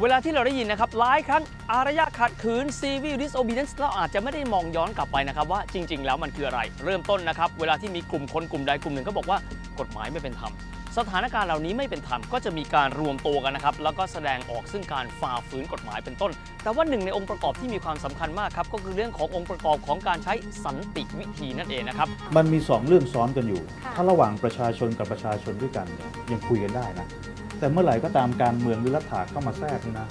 เวลาที่เราได้ยินนะครับหลายครั้งอารยะขัดขืน civil disobedience เราอาจจะไม่ได้มองย้อนกลับไปนะครับ ว่าจริง ๆ แล้วมันคืออะไร เริ่มต้นนะครับ เวลาที่มีกลุ่มคนกลุ่มใดกลุ่มหนึ่งก็บอกว่ากฎหมายไม่เป็นธรรมสถานการณ์เหล่านี้ไม่เป็นธรรมก็จะมีการรวมตัวกันนะครับแล้วก็แสดงออกซึ่งการฝ่าฝืนกฎหมายเป็นต้น แต่ว่าหนึ่งในองค์ประกอบที่มีความสำคัญมากครับก็คือเรื่องขององค์ประกอบของการใช้สันติวิธีนั่นเองนะครับมันมีสองเรื่องซ้อนกันอยู่ค่ะถ้าระหว่างประชาชนกับประชาชนด้วยกันเนี่ยยังคุยกันได้นะ แต่เมื่อไหร่ก็ตามการเมืองหรือรัฐาเข้ามาแทรกนี่นะ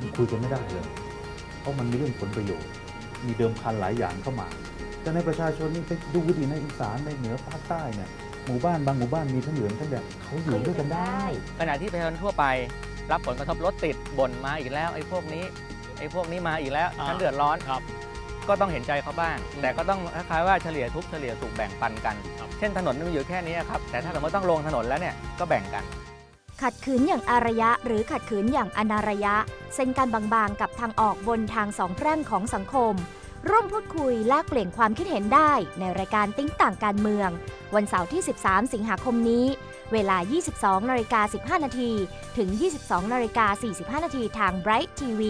มันคุยกันไม่ได้เลย เพราะมันมีเรื่องผลประโยชน์ มีเดิมพันหลายอย่างเข้ามา แต่ในประชาชนนี่ไปดูดิในอีสานในเหนือภาคใต้เนี่ยหมู่บ้านบางหมู่บ้านมีทั้งเหลืองทั้งแดงเขาอยู่ด้วยกันได้ขณะที่ประชาชนทั่วไป รับผลกระทบรถติดบ่นมาอีกแล้วไอ้พวกนี้ไอ้พวกนี้มาอีกแล้วอ่าฉันเดือดร้อนครับก็ต้องเห็นใจเขาบ้างอืมแต่ก็ต้องคล้ายๆว่าเฉลี่ยทุกข์เฉลี่ยสุขแบ่งปันกันครับเช่นถนนมันมีอยู่แค่นี้ครับแต่ถ้าสมมติต้องลงถนนแล้วเนี่ยก็แบ่งกัน ขัดขืนอย่างอารยะ หรือขัดขืนอย่างอนารยะ เส้นการบางๆ กับทางออกบนทางสองแพร่งของสังคม ร่วมพูดคุยแลกเปลี่ยนความคิดเห็นได้ในรายการติ้งต่างการเมือง วันเสาร์ที่ 13 สิงหาคมนี้ เวลา 22นาฬิกา15 นาที ถึง 22นาฬิกา45 นาทีทาง Bright TV